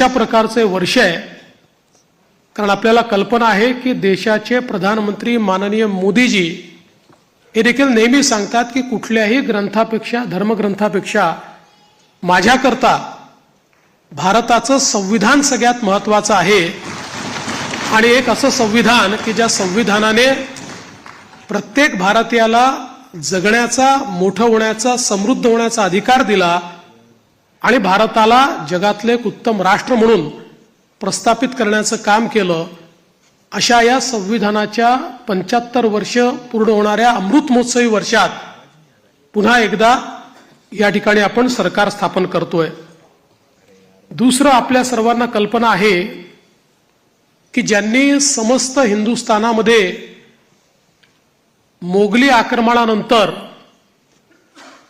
अशा प्रकारचे वर्ष आहे. कारण आपल्याला कल्पना आहे की देशाचे प्रधानमंत्री माननीय मोदीजी हे देखील नेहमी सांगतात की कुठल्याही ग्रंथापेक्षा धर्मग्रंथापेक्षा माझ्याकरता भारताचं संविधान सगळ्यात महत्वाचं आहे. आणि एक असं संविधान की ज्या संविधानाने प्रत्येक भारतीयाला जगण्याचा मोठं होण्याचा समृद्ध होण्याचा अधिकार दिला आणि भारताला जगातले एक उत्तम राष्ट्र म्हणून प्रस्थापित करण्याचं काम केलं अशा या संविधानाच्या पंच्याहत्तर वर्ष पूर्ण होणाऱ्या अमृत महोत्सवी वर्षात पुन्हा एकदा या ठिकाणी आपण सरकार स्थापन करतोय. दुसरं आपल्या सर्वांना कल्पना आहे की ज्यांनी समस्त हिंदुस्थानामध्ये मोगली आक्रमणानंतर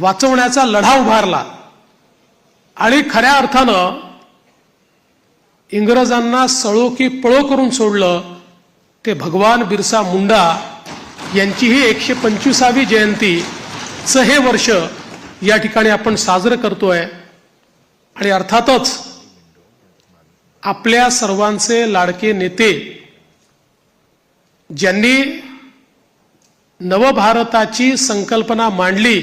वाचवण्याचा लढा उभारला. आणि खऱ्या अर्थानं इंग्रजांना सळो की पळो करून सोडलं ते भगवान बिरसा मुंडा यांची ही एकशे पंचवीसावी जयंतीचं हे वर्ष या ठिकाणी आपण साजरं करतोय. आणि अर्थातच आपल्या सर्वांचे लाडके नेते ज्यांनी नवभारताची संकल्पना मांडली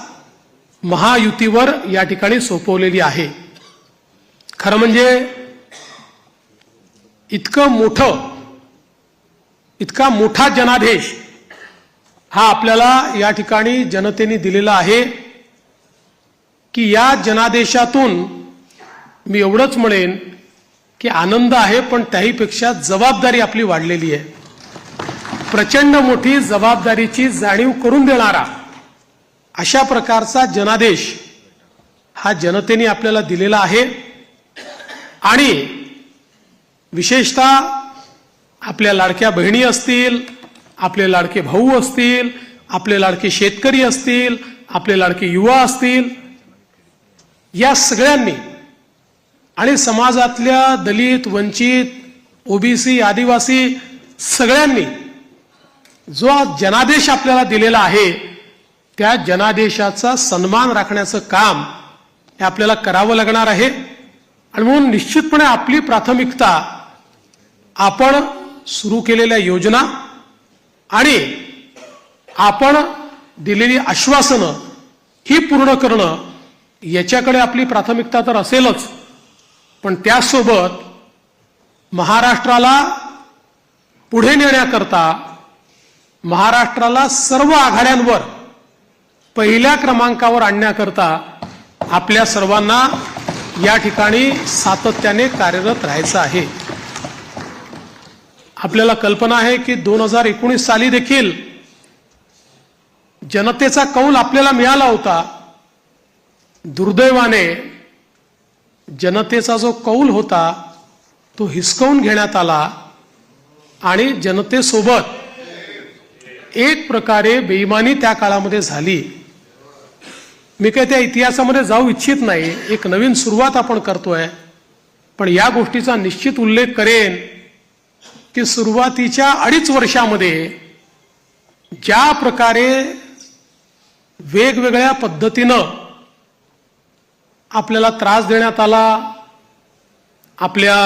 महायुतीवर या ठिकाणी सोपवलेली आहे. खरं म्हणजे इतकं मोठं इतका मोठा जनादेश हा आपल्याला या ठिकाणी जनतेने दिलेला आहे की या जनादेशातून मी एवढंच म्हणेन की आनंद आहे पण त्याहीपेक्षा जबाबदारी आपली वाढलेली आहे. प्रचंड मोठी जबाबदारीची जाणीव करून देणारा अशा प्रकारचा जनादेश हा जनतेने आपल्याला दिलेला आहे. आणि विशेषतः आपल्या लाडक्या बहिणी असतील आपले लाडके भाऊ असतील आपले लाडके शेतकरी असतील आपले लाडके युवा असतील या सगळ्यांनी आणि समाजातल्या दलित वंचित ओबीसी आदिवासी सगळ्यांनी जो जनादेश आपल्याला दिलेला आहे त्या जनादेशाचा सन्मान राखण्याचं काम हे आपल्याला करावं लागणार आहे. आणि म्हणून निश्चितपणे आपली प्राथमिकता आपण सुरू केलेल्या योजना आणि आपण दिलेली आश्वासनं ही पूर्ण करणं याच्याकडे आपली प्राथमिकता तर असेलच. पण त्यासोबत महाराष्ट्राला पुढे नेण्याकरता महाराष्ट्राला सर्व आघाड्यांवर पहिल्या क्रमांकावर आणण्याकरता आपल्या सर्वांना या ठिकाणी सातत्याने कार्यरत राहायचं आहे. आपल्याला कल्पना आहे की दोन हजार एकोणीस साली देखील जनतेचा कौल आपल्याला मिळाला होता. दुर्दैवाने जनतेचा जो कौल होता तो हिसकावून घेण्यात आला आणि जनतेसोबत एक प्रकारे बेईमानी त्या काळामध्ये झाली. मी काही त्या इतिहासामध्ये जाऊ इच्छित नाही. एक नवीन सुरुवात आपण करतोय. पण या गोष्टीचा निश्चित उल्लेख करेन की सुरुवातीच्या अडीच वर्षामध्ये ज्या प्रकारे वेगवेगळ्या पद्धतीनं आपल्याला त्रास देण्यात आला आपल्या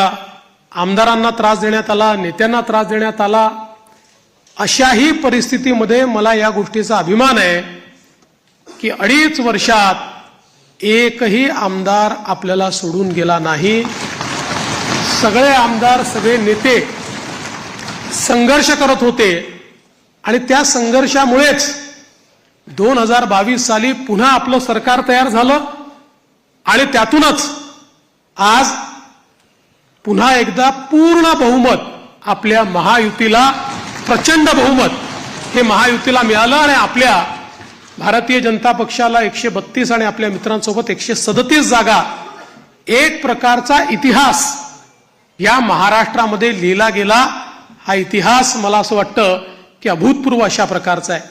आमदारांना त्रास देण्यात आला नेत्यांना त्रास देण्यात आला अशाही परिस्थितीमध्ये मला या गोष्टीचा अभिमान आहे. की अडीच वर्षात एकही आमदार आपल्याला सोडून गेला नाही. सगळे आमदार सगळे नेते संघर्ष करत होते आणि त्या संघर्षामुळेच दोन हजार बावीस साली पुन्हा आपलं सरकार तयार झालं आणि त्यातूनच आज पुन्हा एकदा पूर्ण बहुमत आपल्या महायुतीला प्रचंड बहुमत हे महायुतीला मिळालं आणि आपल्या भारतीय जनता पक्षाला एकशे बत्तीस आणि आपल्या मित्रांसोबत एकशे सदतीस जागा एक प्रकारचा इतिहास या महाराष्ट्रामध्ये लिहिला गेला. हा इतिहास मला असं वाटतं की अभूतपूर्व अशा प्रकारचा आहे.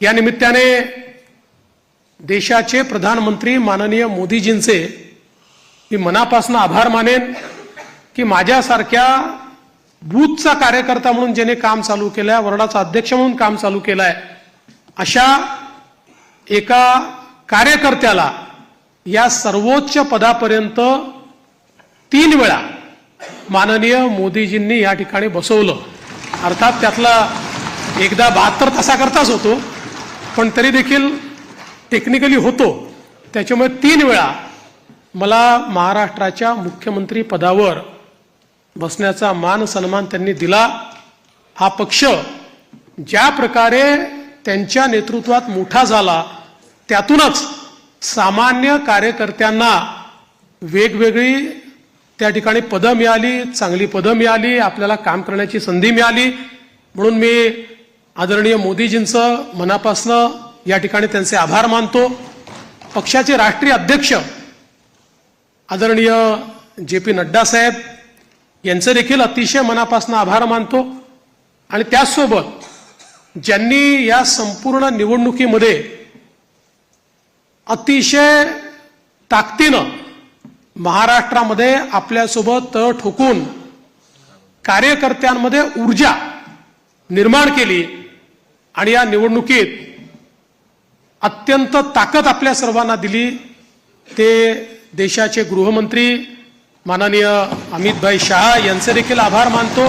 या निमित्ताने देशाचे प्रधानमंत्री माननीय मोदीजींचे मी मनापासून आभार मानेन की माझ्यासारख्या बूथचा कार्यकर्ता म्हणून ज्याने काम चालू केलं आहे वर्डाचा अध्यक्ष म्हणून काम चालू केलं आहे अशा एका कार्यकर्त्याला या सर्वोच्च पदापर्यंत तीन वेळा माननीय मोदीजींनी या ठिकाणी बसवलं. अर्थात त्यातला एकदा बहात्तर तासाकरताच होतो पण तरी देखील टेक्निकली होतो. त्याच्यामुळे तीन वेळा मला महाराष्ट्राच्या मुख्यमंत्री पदावर बसण्याचा मान सन्मान त्यांनी दिला. हा पक्ष ज्या प्रकारे त्यांच्या नेतृत्वात मोठा झाला. त्यातूनच सामान्य कार्यकर्त्यांना वेगवेगळी त्या ठिकाणी पदं मिळाली चांगली पदं मिळाली आपल्याला काम करण्याची संधी मिळाली. म्हणून मी आदरणीय मोदीजींचं मनापासनं या ठिकाणी त्यांचे आभार मानतो. पक्षाचे राष्ट्रीय अध्यक्ष आदरणीय जे पी नड्डा साहेब यांचं देखील अतिशय मनापासून आभार मानतो. आणि त्याचसोबत ज्यांनी या संपूर्ण निवडणुकीमध्ये अतिशय ताकदीनं महाराष्ट्रामध्ये आपल्यासोबत तळ ठोकून कार्यकर्त्यांमध्ये ऊर्जा निर्माण केली आणि या निवडणुकीत अत्यंत ताकद आपल्या सर्वांना दिली ते देशाचे गृहमंत्री माननीय अमितभाई शहा यांचे देखील आभार मानतो.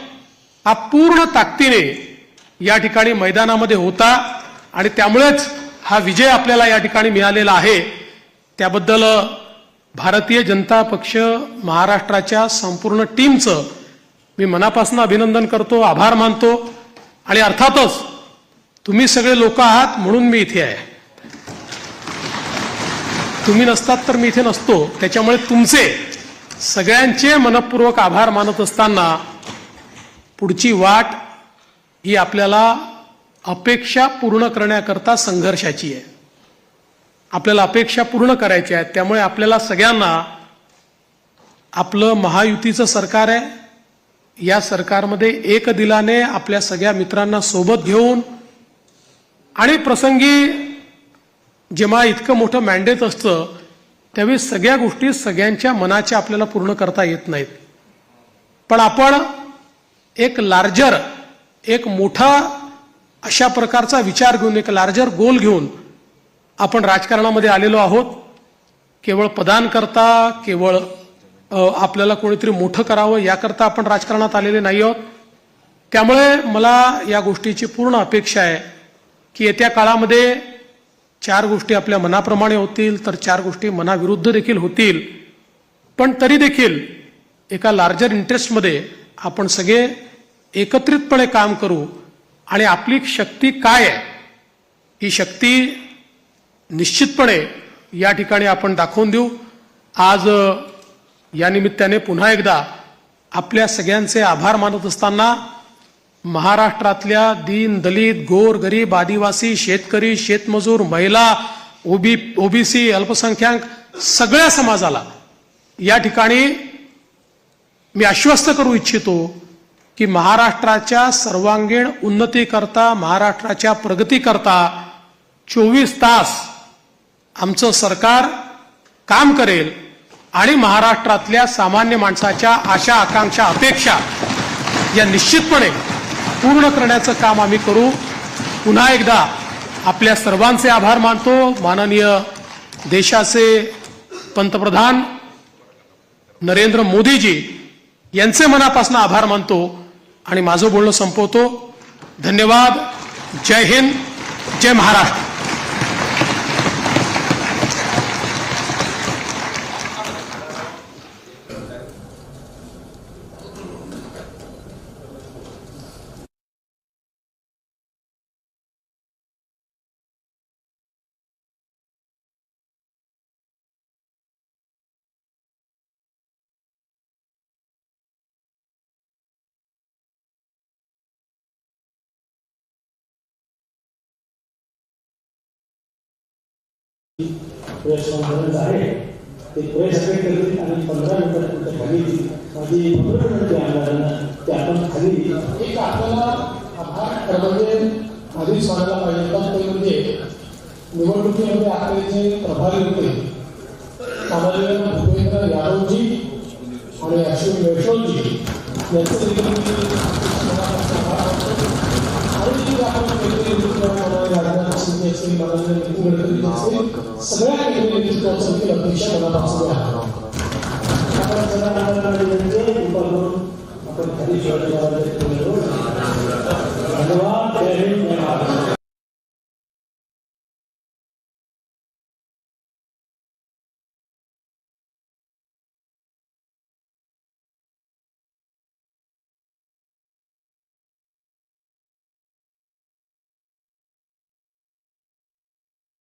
हा पूर्ण ताकदीने या ठिकाणी मैदानामध्ये होता आणि त्यामुळेच हा विजय आपल्याला या ठिकाणी मिळालेला आहे. त्याबद्दल भारतीय जनता पक्ष महाराष्ट्राच्या संपूर्ण टीमचं मी मनापासून अभिनंदन करतो आभार मानतो आणि अर्थातच तुम्ही सगळे लोक आहात म्हणून मी इथे आहे. तुम्ही नसतात तर मी इथे नसतो. त्याच्यामुळे तुमचे सगळ्यांचे मनपूर्वक आभार मानत असताना पुढची वाट ही आपल्याला अपेक्षा पूर्ण करण्याकरता संघर्षाची आहे. आपल्याला अपेक्षा पूर्ण करायच्या आहेत. त्यामुळे आपल्याला सगळ्यांना आपलं महायुतीचं सरकार आहे. या सरकारमध्ये एक दिलाने आपल्या सगळ्या मित्रांना सोबत घेऊन आणि प्रसंगी जेव्हा इतकं मोठं मॅन्डेट असतं त्यावेळी सगळ्या गोष्टी सगळ्यांच्या मनाच्या आपल्याला पूर्ण करता येत नाहीत. पण आपण एक लार्जर एक मोठा अशा प्रकारचा विचार घेऊन एक लार्जर गोल घेऊन आपण राजकारणामध्ये आलेलो आहोत. केवळ पदान करता केवळ आपल्याला कोणीतरी मोठं करावं याकरता आपण राजकारणात आलेले नाही आहोत. त्यामुळे मला या गोष्टीची पूर्ण अपेक्षा आहे की येत्या काळामध्ये चार गोष्टी आपल्या मनाप्रमाणे होतील तर चार गोष्टी मनाविरुद्ध देखील होतील. पण तरी देखील एका लार्जर इंटरेस्टमध्ये आपण सगळे एकत्रितपणे काम करू आणि आपली शक्ती काय आहे? ही शक्ती निश्चितपणे या ठिकाणी आपण दाखवून देऊ. आज या निमित्ताने पुन्हा एकदा आपल्या सगळ्यांचे आभार मानत असताना महाराष्ट्रातल्या दीन दलित गोर गरीब आदिवासी शेतकरी शेतमजूर महिला ओबी ओबीसी अल्पसंख्याक सगळ्या समाजाला या ठिकाणी मी आश्वस्त करू इच्छितो की महाराष्ट्राच्या सर्वांगीण उन्नतीकरता महाराष्ट्राच्या प्रगतीकरता चोवीस तास आमचं सरकार काम करेल आणि महाराष्ट्रातल्या सामान्य माणसाच्या आशा आकांक्षा अपेक्षा या निश्चितपणे पूर्ण करण्याचं काम आम्ही करू. पुन्हा एकदा आपल्या सर्वांचे आभार मानतो. माननीय देशाचे पंतप्रधान नरेंद्र मोदीजी यांचे मनापासून आभार मानतो आणि माझं बोलणं संपवतो. धन्यवाद. जय हिंद. जय महाराष्ट्र. प्रेस कॉन्फरन्स आहे ते प्रेस अटेंड करतील आणि पंधरा मिनिटात तुमच्या खाली येतील. माझी पंधरा मिनिटं आमदारांना ते आपण खाली येतील. एक आपल्याला आभार म्हणजे आधीच म्हणायला पाहिजे होता ते म्हणजे निवडणुकीमध्ये आपले जे प्रभारी होते माननीय भूपेंद्र यादवजी आणि अश्विन वैष्णवजी यांचं देखील मी मनापासून आभार मानतो. आणि जे आपण केंद्रीय नेतृत्व माननीय राजनाथ सिंह असेल माननीय नितीन गडकरी असेल सगळ्या केंद्रीय नेतृत्वाचं देखील अपेक्षा मनापासून आहे आपण सगळ्या आमदारांना विनंती आहे, कृपा करून आपण खाली शिवाजी महाराज